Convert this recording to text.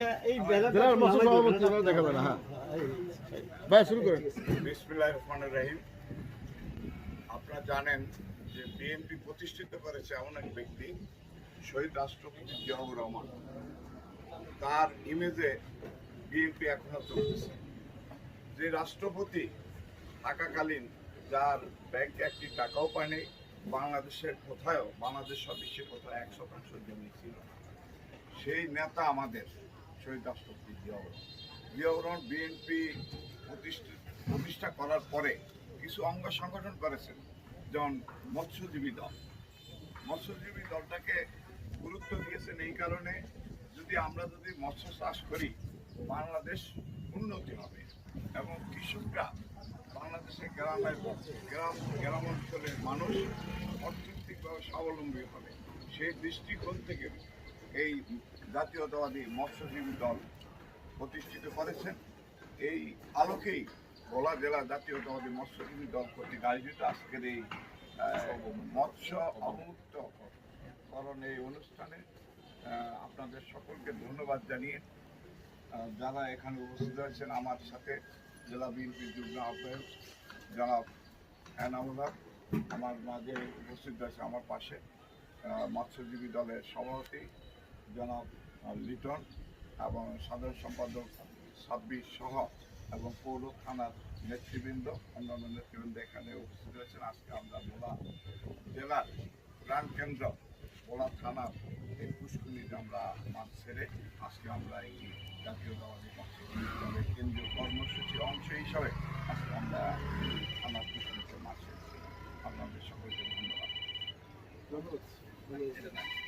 এই বেলাটা জেলার মৎস্য সভাপতি দেখাবেন, হ্যাঁ। ভাই শুরু করেন। বিসমিল্লাহ রহমান রহিম। আপনারা জানেন যে বিএনপি প্রতিষ্ঠিত করেছে এমন এক ব্যক্তি শহীদ রাষ্ট্রপতি জিয়াউর রহমান। তার ইমেজে বিএনপি এখনও চলতেছে। যে রাষ্ট্রপতি থাকাকালীন যার ব্যাংকে একটি টাকাও পায়নি বাংলাদেশের কোথায়ও বাংলাদেশ সব বিশ্বের কোথাও এক শতাংশ জমি ছিল সেই নেতা আমাদের শহীদ রাষ্ট্রপতি জিয়াউর। জিয়াউর বিএনপি প্রতিষ্ঠা করার পরে কিছু অঙ্গ সংগঠন করেছেন, যেমন মৎস্যজীবী দল মৎস্যজীবী দলটাকে গুরুত্ব দিয়েছেন এই কারণে যদি আমরা যদি মৎস্য চাষ করি, বাংলাদেশ উন্নতি হবে এবং কৃষকরা বাংলাদেশের গ্রামের গ্রাম গ্রাম অঞ্চলের মানুষ অর্থনৈতিকভাবে স্বাবলম্বী হবে সেই দৃষ্টিকোণ থেকে এই জাতীয়তাবাদী মৎস্যজীবী দল প্রতিষ্ঠিত করেছেন। এই আলোকেই ভোলা জেলা জাতীয়তাবাদী মৎস্যজীবী দল কর্তৃক আয়োজিত আজকের এই মৎস্য অবমুক্ত করণ এই অনুষ্ঠানে আপনাদের সকলকে ধন্যবাদ জানিয়ে যারা এখানে উপস্থিত হয়েছেন আমার সাথে জেলা বিএনপির যুগ্ম আহ্বায়ক জনাব এনামুল আমার মাঝে উপস্থিত হয়েছে আমার পাশে মৎস্যজীবী দলের সভাপতি জনাব লিটন এবং সাধারণ সম্পাদক ছাব্বিশ সহ এবং পৌর থানার নেতৃবৃন্দ, অন্যান্য নেতৃবৃন্দ এখানে উপস্থিত হয়েছেন আজকে আমরা ভোলা জেলার প্রাণ কেন্দ্র ভোলা থানার এই পুষ্করিণীতে আমরা মাছ ছেড়ে আজকে আমরা এই জাতীয়তাবাদী মৎস্যজীবী কেন্দ্রীয় কর্মসূচির অংশ হিসাবে আজকে আমরা থানার পুষ্করিণীতে মাছ ছেড়েছি আপনাদের সকলকে ধন্যবাদ। ধন্যবাদ।